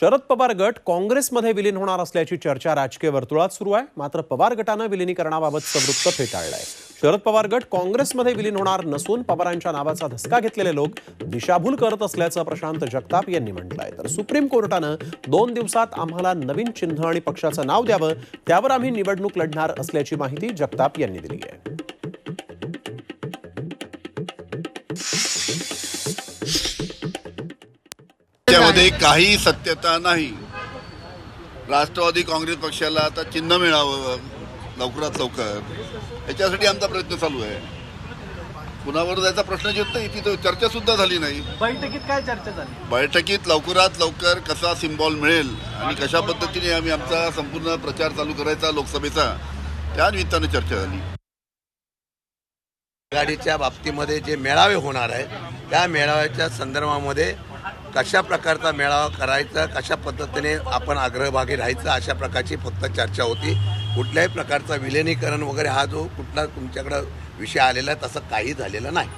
शरद पवार गट काँग्रेसमध्ये विलीन होणार असल्याची चर्चा राजकीय वर्तुळात सुरू आहे. मात्र पवार गटानं विलिनीकरणाबाबतचं वृत्त फेटाळलंय. शरद पवार गट काँग्रेसमध्ये विलीन होणार नसून पवारांच्या नावाचा धसका घेतलेले लोक दिशाभूल करत असल्याचं प्रशांत जगताप यांनी म्हटलंय. तर सुप्रीम कोर्टानं दोन दिवसात आम्हाला नवीन चिन्ह आणि पक्षाचं नाव द्यावं त्यावर आम्ही निवडणूक लढणार असल्याची माहिती जगताप यांनी दिली आहे. त्यामध्ये काही सत्यता नाही. राष्ट्रवादी काँग्रेस पक्षाला आता चिन्ह मिळावं लवकरात लवकर. याच्यासाठी आमचा प्रयत्न चालू आहे. कुणावर जायचा प्रश्न येत नाही तिथं चर्चा सुद्धा झाली नाही. बैठकीत काय चर्चा झाली? बैठकीत लवकरात लवकर कसा सिम्बॉल मिळेल आणि कशा पद्धतीने आम्ही आमचा संपूर्ण प्रचार चालू करायचा लोकसभेचा त्या निमित्तानं चर्चा झाली. आघाडीच्या बाबतीमध्ये जे मेळावे होणार आहे त्या मेळाव्याच्या संदर्भामध्ये कशा प्रकारचा मेळावा करायचा कशा पद्धतीने आपण आग्रहभागी राहायचं अशा प्रकारची फक्त चर्चा होती. कुठल्याही प्रकारचा विलिनीकरण वगैरे हा जो कुठला तुमच्याकडं विषय आलेला आहे तसं काही झालेलं नाही.